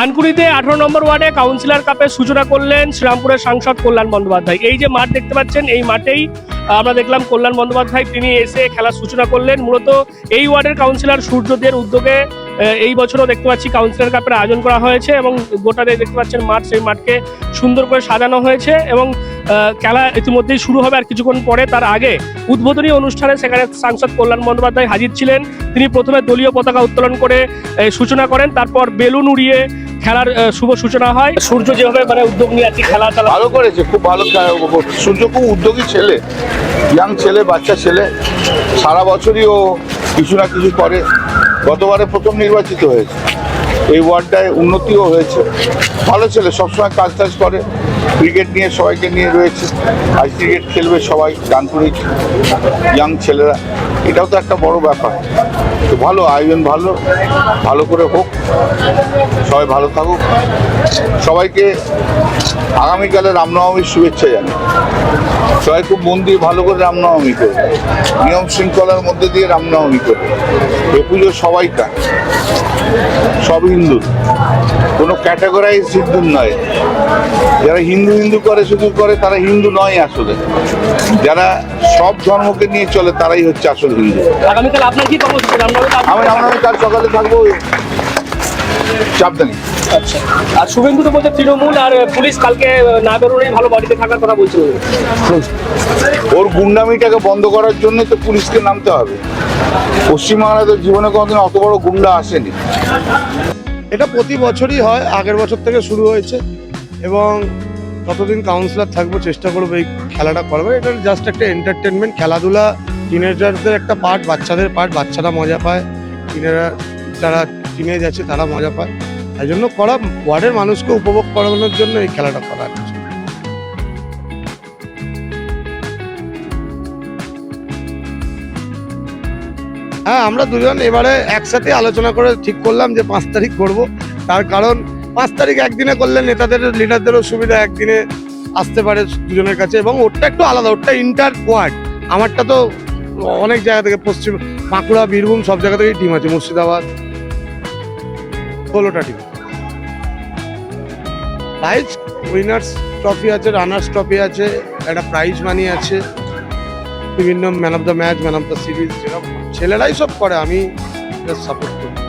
ডানকুড়িতে আঠারো নম্বর ওয়ার্ডে কাউন্সিলর কাপে সূচনা করলেন শ্রীরামপুরের সাংসদ কল্যাণ বন্দ্যোপাধ্যায়। এই যে মাঠ দেখতে পাচ্ছেন, এই মাঠেই আমরা দেখলাম কল্যাণ বন্দ্যোপাধ্যায়, তিনি এসে খেলার সূচনা করলেন। মূলত এই ওয়ার্ডের কাউন্সিলর সূর্যদের উদ্যোগে এই বছরও দেখতে পাচ্ছি কাউন্সিলর কাপের আয়োজন করা হয়েছে এবং গোটা যে দেখতে পাচ্ছেন মাঠ, সেই মাঠকে সুন্দর করে সাজানো হয়েছে এবং খেলা ইতিমধ্যেই শুরু হবে আর কিছুক্ষণ পরে। তার আগে উদ্বোধনী অনুষ্ঠানে সেখানে সাংসদ কল্যাণ বন্দ্যোপাধ্যায় হাজির ছিলেন। তিনি প্রথমে দলীয় পতাকা উত্তোলন করে সূচনা করেন। তারপর বেলুন উড়িয়ে খেলার শুভ সূচনা হয়। সূর্য যেভাবে মানে উদ্যোগ নিয়ে আজকে খেলা চালা ভালো করেছে, খুব ভালো সূর্য খুব উদ্যোগী ছেলে। ইয়াং ছেলে, বাচ্চা ছেলে। সারা বছরই ও কিছু না কিছু করে। গতবারে প্রথম নির্বাচিত হয়েছে। এই ওয়ার্ডটায় উন্নতিও হয়েছে। ভালো ছেলে, সবসময় কাজ টাজ করে। ক্রিকেট নিয়ে সবাইকে নিয়ে রয়েছে। আজ ক্রিকেট খেলবে সবাই ডানপুরি ইয়াং ছেলেরা। এটাও তো একটা বড় ব্যাপার। তো ভালো, আয়োজন ভালো ভালো করে হোক, সবাই ভালো থাকুক। সবাইকে আগামীকালে রামনবমীর শুভেচ্ছা জানাই। সবাই খুব মন দিয়ে ভালো করে রামনবমী করবে নিয়ম শৃঙ্খলার মধ্যে দিয়ে রামনবমী করবে এ পুজো সবাইকার সব হিন্দু। কোনো ক্যাটাগরাইজ হিন্দু নয়। যারা হিন্দু হিন্দু করে, শুধু করে, তারা হিন্দু নয় আসলে। যারা সব ধর্মকে নিয়ে চলে, তারাই হচ্ছে আসল আগামীকাল আপনার কি কর্মসূচি আমি রামনবমী কাল সকালে থাকব চাপদানি আচ্ছা। আর শুভেন্দু তো বলছে তৃণমূল আর পুলিশ কালকে না বেরোলেই ভালো বাড়িতে থাকার কথা বলছিল। ওর গুন্ডামিটাকে বন্ধ করার জন্য তো পুলিশকে নামতে হবে। পশ্চিমবাংলায় তো জীবনে কোনোদিন অত বড় গুন্ডা আসেনি। এটা প্রতি বছরই হয় আগের বছর থেকে শুরু হয়েছে এবং যতদিন কাউন্সিলর থাকব চেষ্টা করব এই খেলাটা করবে এটা জাস্ট একটা এন্টারটেনমেন্ট খেলাধুলা টিনেজারদের একটা পার্ট বাচ্চাদের পার্ট বাচ্চারা মজা পায়। টিনেরা, যারা টিনেজ আছে, তারা মজা পায়। তাই জন্য করা ওয়ার্ডের মানুষকে উপভোগ করানোর জন্য এই খেলাটা করা না। হ্যাঁ আমরা দুজন এবারে একসাথে আলোচনা করে ঠিক করলাম যে পাঁচ তারিখ করব। তার কারণ পাঁচ তারিখ একদিনে করলে নেতাদের লিডারদেরও সুবিধা একদিনে আসতে পারে দুজনের কাছে। এবং ওরটা একটু আলাদা, ওরটা ইন্টার ওয়ার্ড আমারটা তো অনেক জায়গা থেকে পশ্চিম বাঁকুড়া, বীরভূম, সব জায়গা থেকেই টিম আছে, মুর্শিদাবাদ, ষোলোটা টিম প্রাইজ উইনার্স ট্রফি আছে রানার্স ট্রফি আছে, একটা প্রাইজ মানি আছে, বিভিন্ন man of the match man of the series যেরকম ছেলেরাই সব করে, আমি সাপোর্ট করি।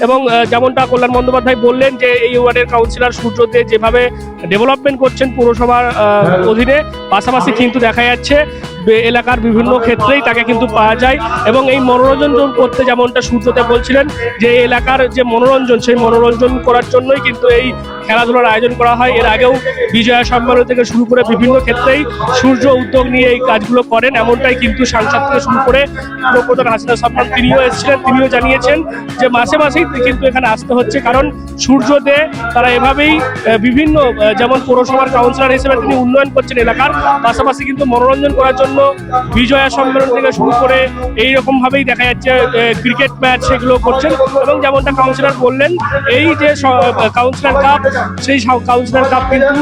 এবং যেমনটা কল্যাণ বন্দ্যোপাধ্যায় বললেন যে এই ওয়ার্ডের কাউন্সিলর সূর্যতে যেভাবে ডেভেলপমেন্ট করছেন পুরসভার অধীনে পাশাপাশি কিন্তু দেখা যাচ্ছে এলাকার বিভিন্ন ক্ষেত্রেই তাকে কিন্তু পাওয়া যায় এবং এই মনোরঞ্জন করতে যেমনটা সূর্যতে বলছিলেন যে এলাকার যে মনোরঞ্জন, সেই মনোরঞ্জন করার জন্যই কিন্তু এই খেলাধুলার আয়োজন করা হয়। এর আগেও বিজয়া সম্মেলন থেকে শুরু করে বিভিন্ন ক্ষেত্রেই সূর্য উদ্যোগ নিয়ে এই কাজগুলো করেন। এমনটাই কিন্তু সাংসদ থেকে শুরু করে প্রধান হাসিনা সম্মান তিনিও এসেছিলেন, তিনিও জানিয়েছেন যে মাসে মাসেই কিন্তু এখানে আসতে হচ্ছে। কারণ সূর্যতে তারা এভাবেই বিভিন্ন যেমন পৌরসভার কাউন্সিলর হিসেবে তিনি উন্নয়ন করছেন এলাকার, পাশাপাশি কিন্তু মনোরঞ্জন করার জন্য বিজয়া সম্মেলন থেকে শুরু করে এই রকম ভাবেই দেখা যাচ্ছে ক্রিকেট ম্যাচ সেগুলো করছেন। এবং যেমনটা কাউন্সিলর বললেন, এই যে কাউন্সিলর কাপ সেই কাউন্সিলর কাপ কিন্তু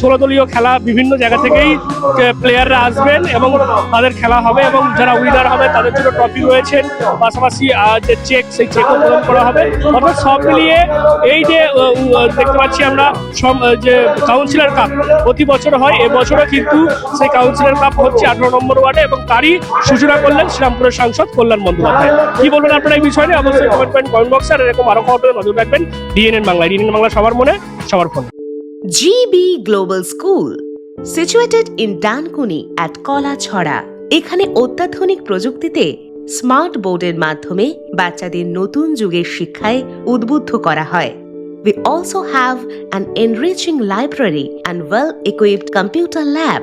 ষোলো দলীয় খেলা বিভিন্ন জায়গা থেকেই প্লেয়াররা আসবেন এবং তাদের খেলা হবে এবং যারা উইনার হবে তাদের জন্য ট্রফি রয়েছেন পাশাপাশি যে চেক সেই চেকও প্রদান করা হবে। অর্থাৎ সব মিলিয়ে এই যে দেখতে পাচ্ছি আমরা যে কাউন্সিলর কাপ প্রতি বছর হয় এবছরও কিন্তু সেই কাউন্সিলর কাপ হচ্ছে। আঠারো নম্বর ওয়ার্ডে এবং তারই সূচনা করলেন শ্রীরামপুরের সাংসদ কল্যাণ বন্দ্যোপাধ্যায়। কি বলবেন আপনারা এই বিষয়ে অবশ্যই কমেন্ট করেন কমেন্ট বক্সে আর এরকম আরও খবর নজর রাখবেন ডিএনএন বাংলা ডিএনএন বাংলা সবার মনে সবার ফোনে। GB Global School, situated in Dankuni at Kolachhara. এখানে অত্যাধুনিক প্রযুক্তিতে স্মার্ট বোর্ডের মাধ্যমে বাচ্চাদের নতুন যুগের শিক্ষায় উদ্বুদ্ধ করা হয়। We also have an enriching library and well-equipped computer lab.